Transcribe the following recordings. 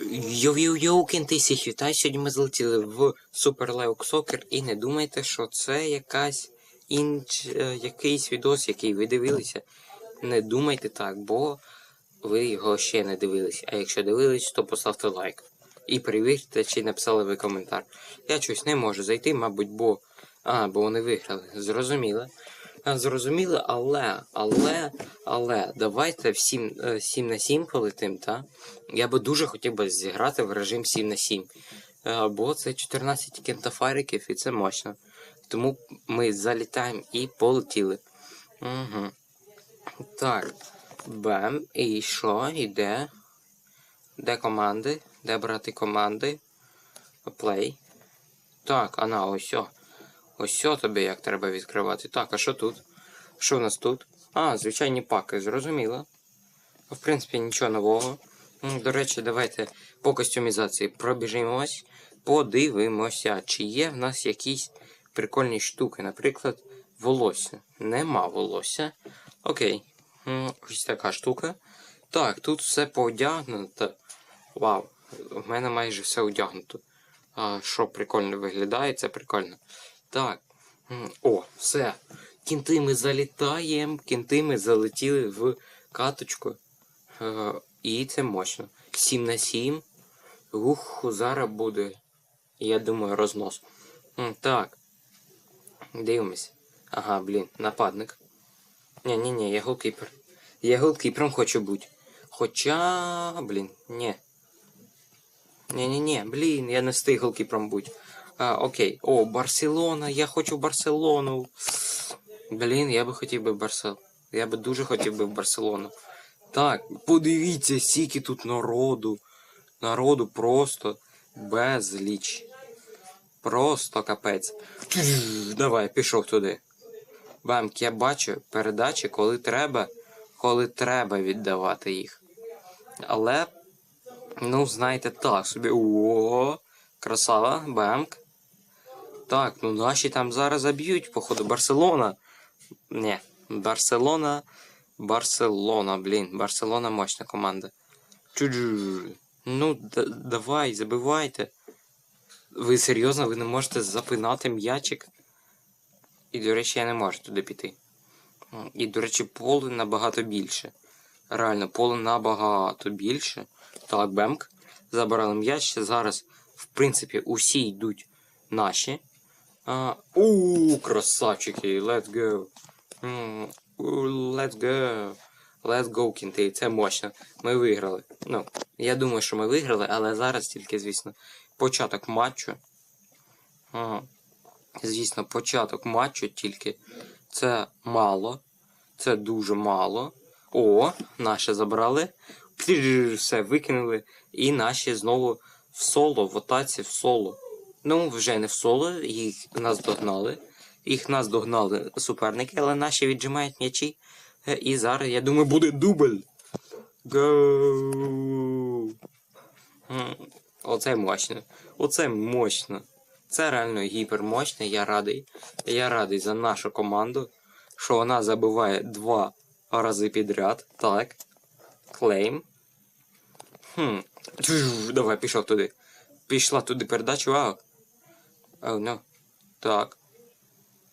Йоу-йоу-йоу, кінти, всіх вітаю. Сьогодні ми злетіли в Super Leo Soccer і не думайте, що це якась інч... е, якийсь відос, який ви дивилися. Не думайте так, бо ви його ще не дивились. А якщо дивились, то поставте лайк. І перевірте, чи написали ви коментар. Я щось не можу зайти, мабуть, бо. А, бо вони виграли. Зрозуміло. А, Зрозуміло, але, але, але, давайте в 7, е, 7 на 7 полетим, та? Я би дуже хотів би зіграти в режим 7 на 7. Е, Бо це 14 кентафариків і це мощно. Тому ми залітаємо і полетіли. Угу. Так. Бем. І що? Іде? Де команди? Де брати команди? Плей. Так, ана, ось. о. Ось тобі як треба відкривати. Так, а що тут? Що в нас тут? А, звичайні паки, зрозуміло. В принципі, нічого нового. До речі, давайте по костюмізації пробіжимось, подивимося, чи є в нас якісь прикольні штуки. Наприклад, волосся. Нема волосся. Окей. Ось така штука. Так, тут все поодягнуто. Вау. В мене майже все одягнуто. А, що прикольно виглядає, це прикольно. Так. О, все. Кінти ми залітаємо, кінти ми залетіли в каточку. Е, і це мощно. 7 на 7. Ух, зараз буде. Я думаю, рознос. Так. Дивимось. Ага, блін, нападник. Ні-ні-ні, я голкіпер. Я голкіпером хочу бути. Хоча. Блін, ні. Ні-ні-ні, блін, я не встиг голкіпером бути. А, окей. О, Барселона, я хочу Барселону. Блін, я би хотів би в Барсел. Я би дуже хотів би в Барселону. Так, подивіться, скільки тут народу. Народу просто безліч. Просто капець. Давай, пішов туди. Бамк, я бачу передачі, коли треба, коли треба віддавати їх. Але, ну, знаєте, так собі. О, красава, бамк. Так, ну наші там зараз заб'ють, походу, Барселона. Ні, Барселона. Барселона, блін. Барселона мощна команда. Чуджу. Ну, да- давай, забивайте. Ви серйозно, ви не можете запинати м'ячик? І, до речі, я не можу туди піти. І, до речі, поле набагато більше. Реально, поле набагато більше. Так, Бемк. Забрали м'яч. Зараз, в принципі, усі йдуть наші. А, у, красавчики, let's go. Let's go. Let's go, кінти. Це мощно. Ми виграли. Ну, я думаю, що ми виграли, але зараз тільки, звісно, початок матчу. Звісно, початок матчу тільки. Це мало. Це дуже мало. О, наші забрали. Все, викинули. І наші знову в соло, в атаці в соло. Ну, вже не в соло, їх нас догнали. Їх нас догнали суперники, але наші віджимають м'ячі. Е, І зараз, я думаю, буде дубль. Оце мощно. Оце мощно. Це реально гіпермощно. Я радий. Я радий за нашу команду, що вона забиває два рази підряд. Так. Клейм. Хм. Давай, пішов туди. Пішла туди передача. Oh, no. Так.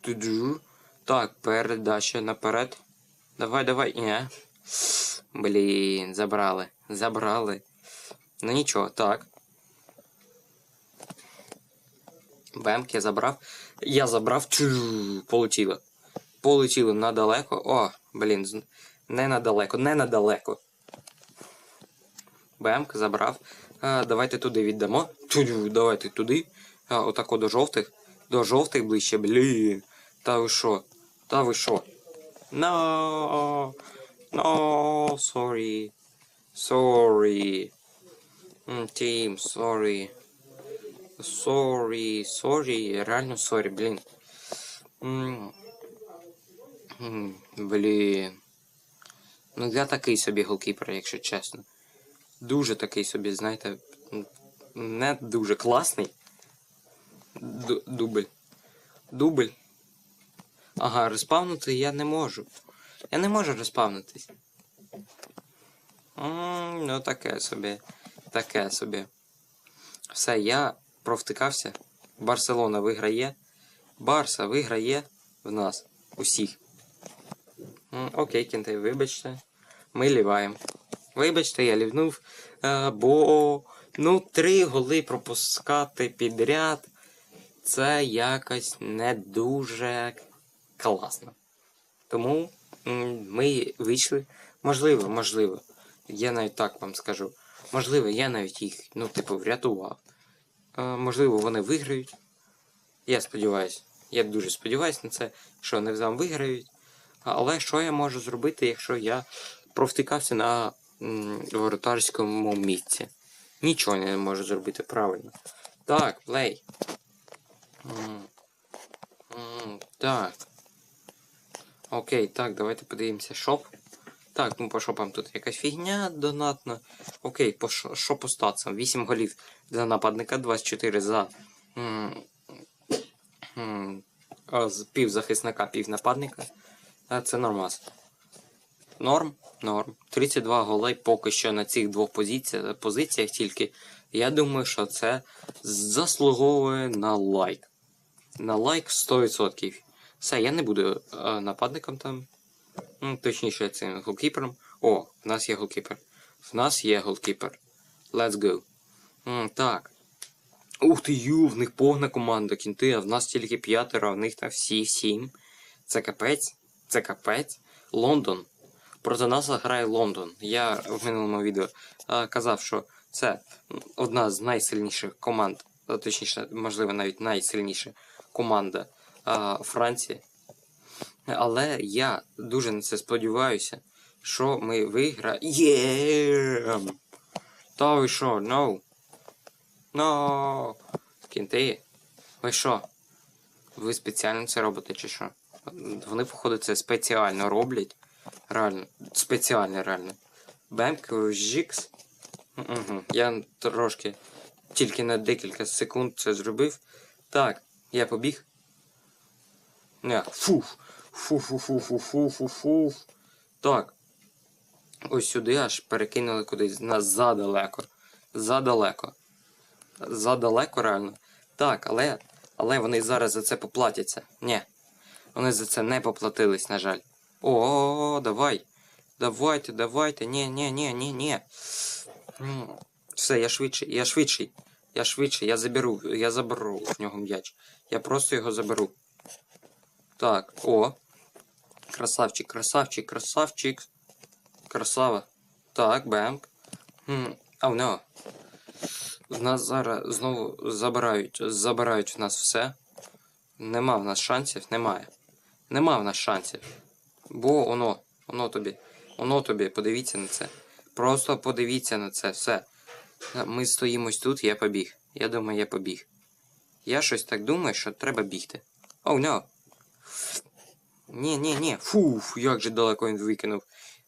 Туджу. Так, передача наперед. Давай, давай. Ні. Блін, забрали. Забрали. Ну нічого, так. Бемк я забрав. Я забрав. Полетіло. Полетіло надалеко. О, блін, не надалеко, не надалеко. Бемк забрав. А, давайте туди віддамо. Давайте туди. А, отако до жовтих. До жовтих ближче, блін. Та ви що? Та ви що? No. No, sorry. Sorry. Team, sorry. Sorry, sorry, реально sorry, блін. Блін. Ну я такий собі голкіпер, якщо чесно. Дуже такий собі, знаєте, не дуже класний. Ду- Дубль. Дубль. Ага, респавнути я не можу. Я не можу респавнитись. М, Ну таке собі. таке собі. Все, я провтикався. Барселона виграє. Барса виграє в нас усіх. М, Окей, кінти, вибачте. Ми ліваємо. Вибачте, я лівнув. Е, бо ну, три голи пропускати підряд. Це якось не дуже класно. Тому ми вийшли. Можливо, можливо. Я навіть так вам скажу. Можливо, я навіть їх, ну, типу, врятував. Е, можливо, вони виграють. Я сподіваюся. Я дуже сподіваюся на це, що вони там виграють. Але що я можу зробити, якщо я провтикався на воротарському місці? Нічого не можу зробити правильно. Так, плей. Так. Окей, так, давайте подивимося шоп. Так, ну по шопам тут якась фігня донатна. Окей, по шо- шопу статсам. 8 голів за нападника, 24 за м, м, а, пів захисника, пів нападника. Це нормас. Норм, норм. 32 голей поки що на цих двох позиціях, позиціях тільки. Я думаю, що це заслуговує на лайк. На лайк 100%. Все, я не буду е, нападником там. Ну, точніше, цим голкіпером. О, в нас є голкіпер. В нас є голкіпер. Let's go. М, так. Ух ти ю, в них повна команда кінти, а в нас тільки п'ятеро, а в них там всі сім. Це капець. Це капець. Лондон. Проти нас грає Лондон. Я в минулому відео е, казав, що це одна з найсильніших команд, точніше, можливо, навіть найсильніша команда е, Франції. Але я дуже на це сподіваюся, що ми виграємо. Та ви що, no. No. Кінти. Ви що? Ви спеціально це робите чи що? Вони, походу, це спеціально роблять. Реально. Спеціально, реально. Бемк, жікс. Угу. Я трошки тільки на декілька секунд це зробив. Так, я побіг. Не, фуф. Фу-фу-фу-фу-фу-фу-фу. Так. Ось сюди аж перекинули кудись нас задалеко. Задалеко. Задалеко реально. Так, але. Але вони зараз за це поплатяться. Ні. Вони за це не поплатились, на жаль. О, давай. Давайте, давайте. Ні, ні, ні, ні, ні. Все, я швидший, я швидший. Я швидший, я заберу, я заберу в нього м'яч. Я просто його заберу. Так, о. Красавчик, красавчик, красавчик. Красава. Так, бемк. Хм, oh, no. В нас зараз знову забирають, забирають в нас все. Нема в нас шансів, немає. Нема в нас шансів. Бо воно, воно тобі, воно тобі, подивіться на це. Просто подивіться на це, все. Ми стоїмось тут, я побіг. Я думаю, я побіг. Я щось так думаю, що треба бігти. Оу, oh, no. Ні, ні, ні. Фуф, як же далеко він викинув.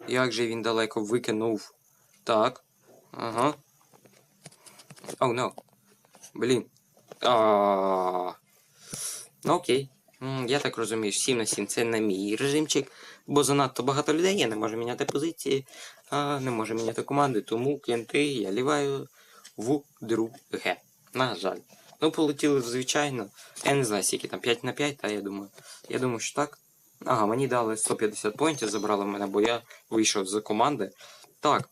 Як же він далеко викинув. Так. Ага. Оу, oh, no. Блін. А. Ну окей. М, Я так розумію, 7 на 7 це не мій режимчик, бо занадто багато людей, я не можу міняти позиції, а не можу міняти команди, тому кенти я ліваю в друге. На жаль. Ну, полетіли, звичайно. Я не знаю, скільки там 5 на 5, та я думаю. Я думаю, що так. Ага, мені дали 150 поінтів, забрали мене, бо я вийшов з команди. Так.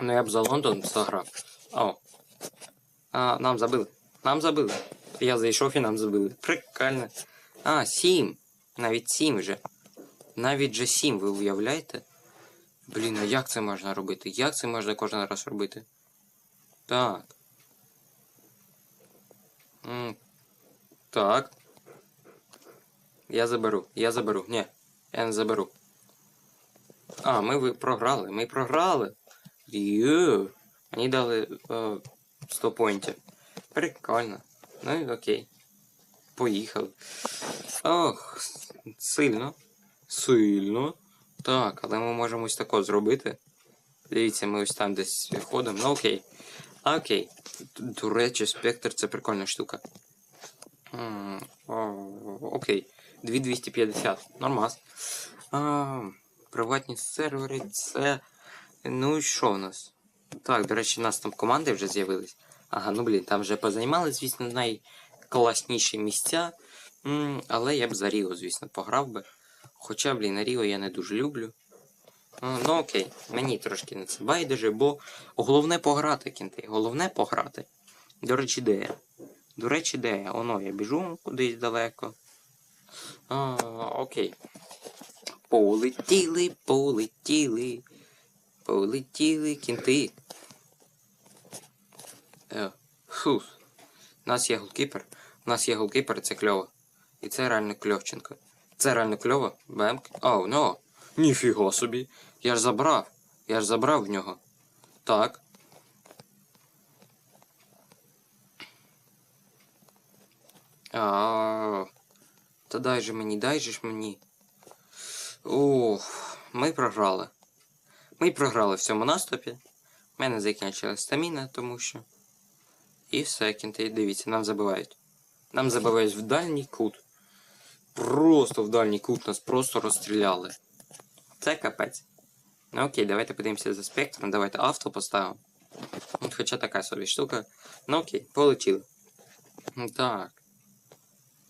Ну я б за Лондон заграв. О. А, нам забили. Нам забили. Я зайшов і нам забили. Прикольно. А, 7. Навіть 7 вже. Навіть же 7, ви уявляєте? Блін, а як це можна робити? Як це можна кожен раз робити? Так. М, Так. Я заберу, я заберу. Ні, я не заберу. А, ми програли. Ми програли. Йо. Мені дали е, 100 поінтів. Прикольно. Ну і окей. Поїхали. Ох, сильно. Сильно. Так, але ми можемо ось тако зробити. Дивіться, ми ось там десь ходимо. Ну окей. Окей. До речі, спектр це прикольна штука. Окей. 2250. Нормас. Приватні сервери це. Ну і що в нас? Так, до речі, у нас там команди вже з'явились. Ага, ну блін, там вже позаймали, звісно, найкласніші місця. Але я б за Ріо, звісно, пограв би. Хоча, блін, Ріо я не дуже люблю. Ну, ну окей, мені трошки на це байдуже, бо головне пограти, кінти. Головне пограти. До речі, де я? До речі, де я? Оно, я біжу кудись далеко. А, окей. Полетіли, полетіли. Полетіли кінти. Е. У нас є голкіпер. У нас є голкіпер, це кльово. І це реально кльовченко. Це реально кльово. Бемк. Оу, ну. Ніфіга собі. Я ж забрав. Я ж забрав в нього. Так. А, та дай же мені, дай же ж мені. Ух, ми програли. Ми програли в цьому наступі. У мене закінчилась стаміна, тому що. І все, кінти, дивіться, нам забивають. Нам забивають в дальній кут. Просто в дальній кут нас просто розстріляли. Це капець. Ну окей, давайте подивимося за спектром. Давайте авто поставимо. От Хоча така собі штука. Ну окей, полетіли. Так.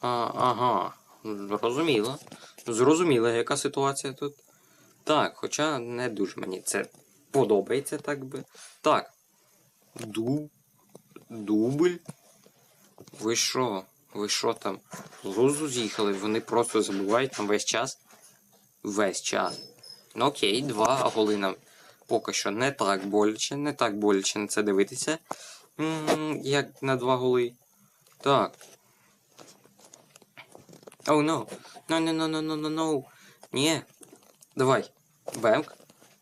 А, ага. Зрозуміло. Зрозуміло, яка ситуація тут. Так, хоча не дуже мені це подобається, так би. Так. Дуб. Дубль. Ви що? Ви що там? Лузу з'їхали, вони просто забувають там весь час. Весь час. Ну окей, два голи нам поки що не так боляче, не так боляче на це дивитися. М, Як на два голи. Так. Оу, ну. Ну, ну, ну, ну, ну, ну, ну. Ні. Давай. Бемк.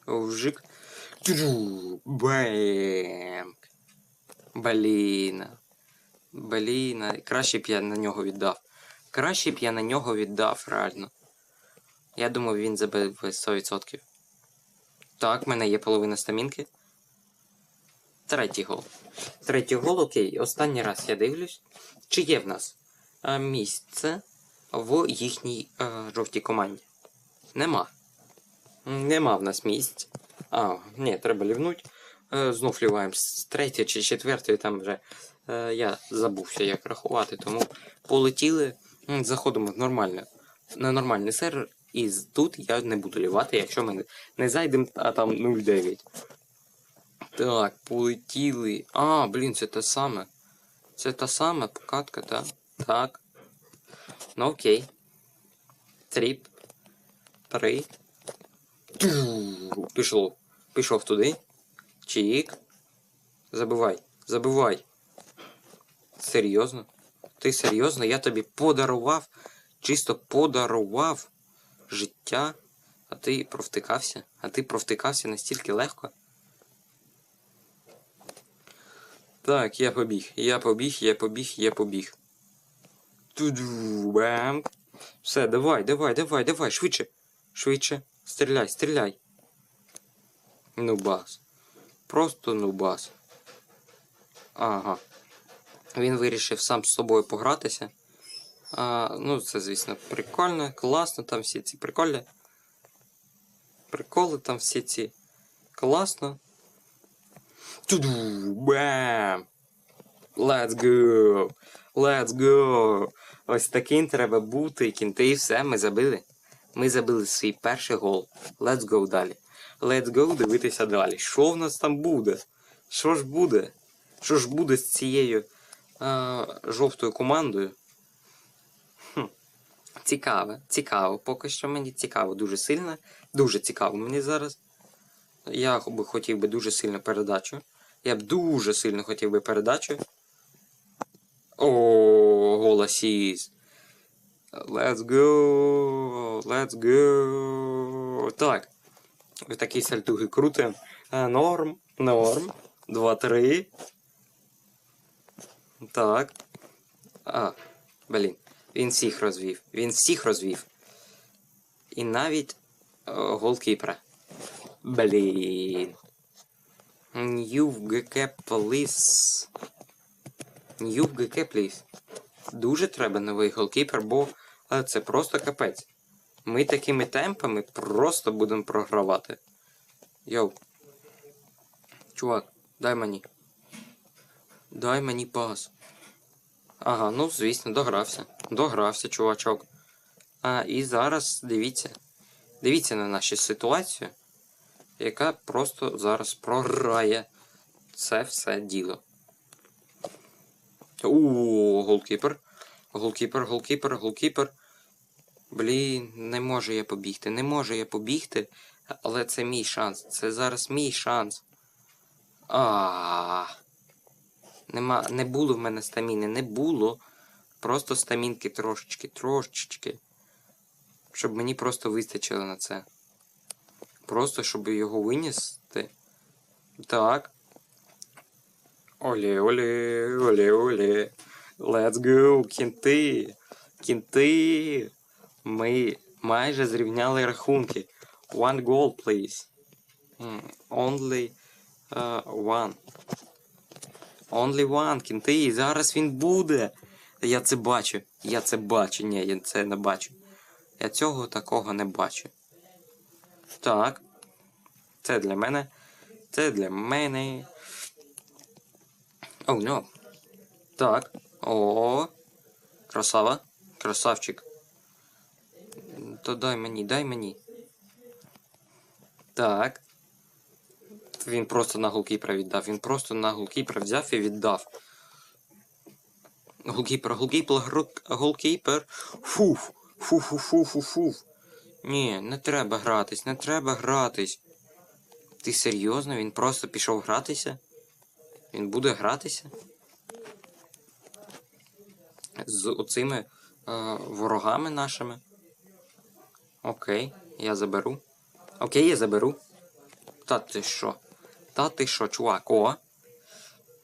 Вжик. Бемк. Блін. Блін. Краще б я на нього віддав. Краще б я на нього віддав, реально. Я думав, він забив 100%. Так, в мене є половина стамінки. Третій гол. Третій гол, окей. Останній раз я дивлюсь, чи є в нас а, місце в їхній а, жовтій команді. Нема. Нема в нас місць. А, ні, треба лівнуть. Е, знов ліваємо з третьої чи четвертої, там вже е, я забувся як рахувати, тому полетіли. Заходимо в нормально, на нормальний сервер. І тут я не буду лівати, якщо ми не, зайдемо, а там 0,9. Так, полетіли. А, блін, це те саме. Це та сама покатка, так? Так. Ну окей. Тріп. Три. Пішов. Пішов туди. Чік. Забивай. Забивай. Серйозно? Ти серйозно? Я тобі подарував. Чисто подарував життя. А ти провтикався? А ти провтикався настільки легко? Так, я побіг. Я побіг, я побіг, я побіг. Туду, бам. Все, давай, давай, давай, давай, швидше. Швидше. Стріляй, стріляй. Нубас. Просто нубас. Ага. Він вирішив сам з собою погратися. А, ну, це, звісно, прикольно, класно, там всі ці приколи. Приколи там всі ці. Класно. Туду, бам! Let's go! Let's go! Ось таким треба бути, кінти і все, ми забили. Ми забили свій перший гол. Let's go далі. Let's go дивитися далі. Що в нас там буде? Що ж буде? Що ж буде з цією а, жовтою командою? Хм. Цікаво, цікаво. Поки що мені цікаво, дуже сильно. Дуже цікаво мені зараз. Я би хотів би дуже сильно передачу. Я б дуже сильно хотів би передачу. О, гол асіст. Let's go. Let's go. Так. Ось такі сальтуги крутим. Норм. Норм. 2-3. Так. А, блін. Він всіх розвів. Він всіх розвів. І навіть о, голкіпера. Блін. New GK please. New GK please. Дуже треба новий голкіпер, бо е, це просто капець. Ми такими темпами просто будемо програвати. Йоу. Чувак, Дай мені. Дай мені пас. Ага, ну звісно, догрався. Догрався, чувачок. А, і зараз дивіться. Дивіться на нашу ситуацію, яка просто зараз програє це все діло. У, голкіпер. Голкіпер, голкіпер, голкіпер. Блін, не можу я побігти, не можу я побігти, але це мій шанс. Це зараз мій шанс. А. Нема, не було в мене стаміни, не було. Просто стамінки трошечки, трошечки. Щоб мені просто вистачило на це. Просто щоб його винести. Так. Оле, оле, оле, оле. Let's go, кінти. Кінти. Ми майже зрівняли рахунки. One goal, please. Only uh, one. Only one, кінти. Зараз він буде. Я це бачу. Я це бачу. Ні, я це не бачу. Я цього такого не бачу. Так. Це для мене. Це для мене. Оу, oh, no. Так. О. Красава. Красавчик. То дай мені, дай мені. Так. Він просто на голкіпера віддав. Він просто на голкіпера взяв і віддав. Голкіпер, голкіпер, голкіпер. Фуф. Фу-фу-фу-фу-фу. Ні, не треба гратись, не треба гратись. Ти серйозно? Він просто пішов гратися? Він буде гратися? З оцими е, ворогами нашими. Окей, я заберу. Окей, я заберу. Та ти що? Та ти що, чувак? О.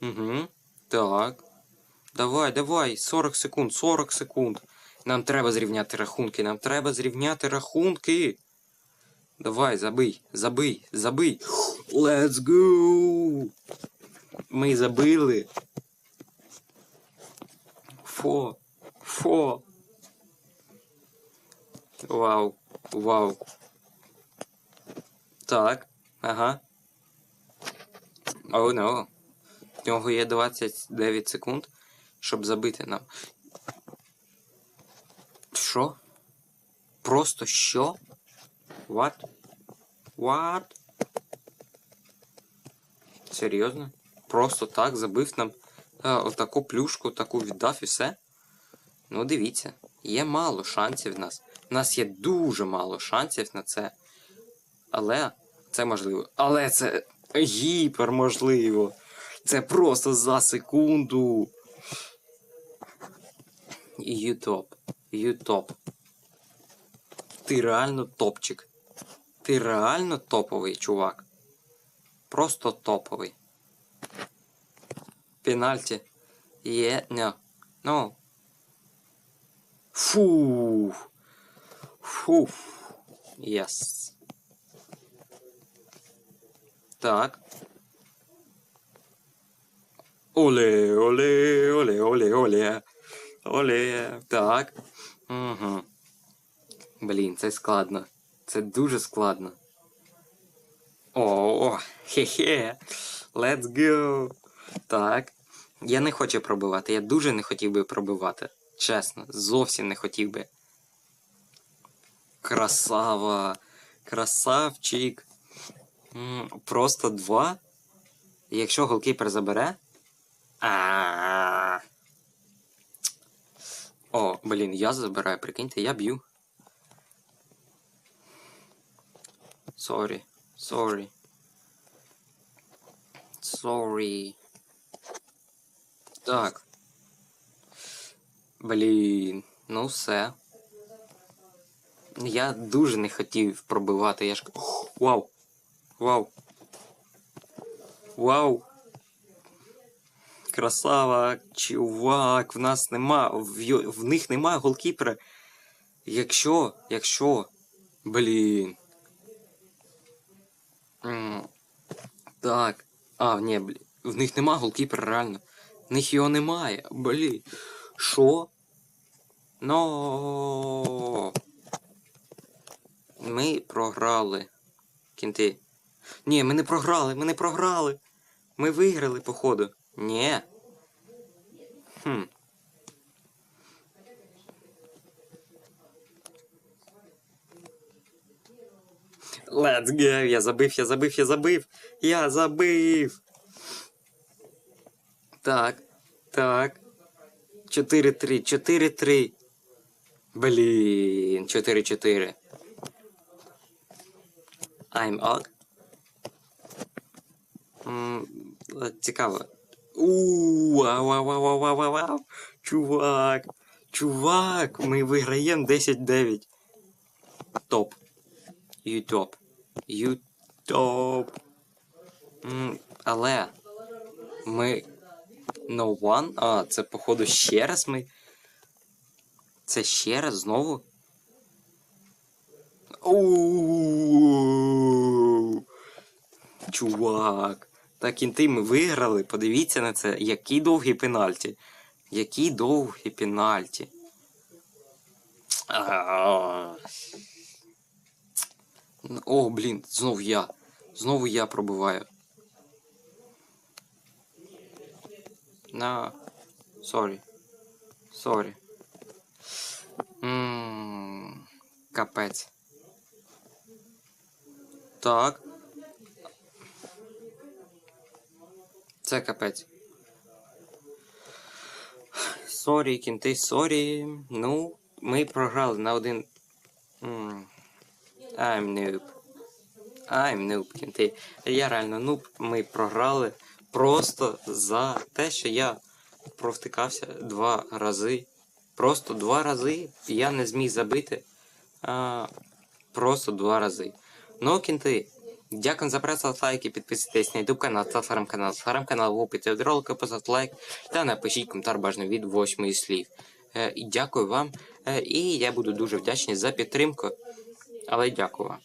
Угу. Так. Давай, давай, 40 секунд, 40 секунд. Нам треба зрівняти рахунки, нам треба зрівняти рахунки. Давай, забий, забий, забий. Let's go! Ми забили. Фо. Фо. Вау. Вау. Так. Ага. О, ну. В нього є 29 секунд, щоб забити нам. Що? Просто що? What? What? Серйозно? Просто так забив нам а, отаку плюшку, таку віддав і все? Ну, дивіться, є мало шансів в нас. У нас є дуже мало шансів на це. Але це можливо. Але це гіпер можливо. Це просто за секунду. Ютоп. Ютоп. Ти реально топчик. Ти реально топовий, чувак. Просто топовий. Пенальті. Є. Ну. Фу. Фу. Єс. Так. Оле, оле, оле, оле, оле. Оле. Так. Угу. Блін, це складно. Це дуже складно. О, хе-хе. Let's go. Так. Я не хочу пробивати. Я дуже не хотів би пробивати. Чесно, зовсім не хотів би. Красава. Красавчик. Просто два. Якщо голкіпер забере. А. О, блін, я забираю, прикиньте, я б'ю. Sorry. Sorry. Sorry. Так. Блін, ну все. Я дуже не хотів пробивати, я ж. Вау! Вау! Вау! Красава, чувак, в нас нема. В, в них нема голкіпера. Якщо, якщо. Блін. Так. А, ні, блін. В них нема голкіпера, реально. В них його немає. Блін. Що? Но. Ми програли. Кінти. Ні, ми не програли, ми не програли. Ми виграли, походу. Ні. Хм. Let's go! Я забив, я забив, я забив! Я забив! Так, так. 4-3, 4-3. Блін, 4-4. I'm out. Е, Цікаво. Ууу, вау, вау, вау, вау, вау, вау, вау. Чувак, чувак, ми виграємо 10-9. Топ. Ютоп. Ютоп. Але ми No one? А, це походу ще раз ми. Це ще раз знову? Оу. Чувак. Так інти ми виграли. Подивіться на це. Які довгі пенальті. Які довгі пенальті. О, блін, знов я. Знову я пробиваю. На. Сорі. Сорі. Капець. Так. Це капець. Сорі, кінти, сорі. Ну, ми програли на один. I'm noob. I'm noob, кінти. Я реально нуб. Ми програли просто за те, що я провтикався два рази. Просто два рази. Я не зміг забити. А, просто два рази. Ну, кінти. Дякую за перегляд, лайки, підписуйтесь на YouTube канал, телеграм канал, телеграм канал в описі ролики, поставте лайк та напишіть коментар бажано від восьми слів. Е, дякую вам. Е, і я буду дуже вдячний за підтримку. Але дякую вам.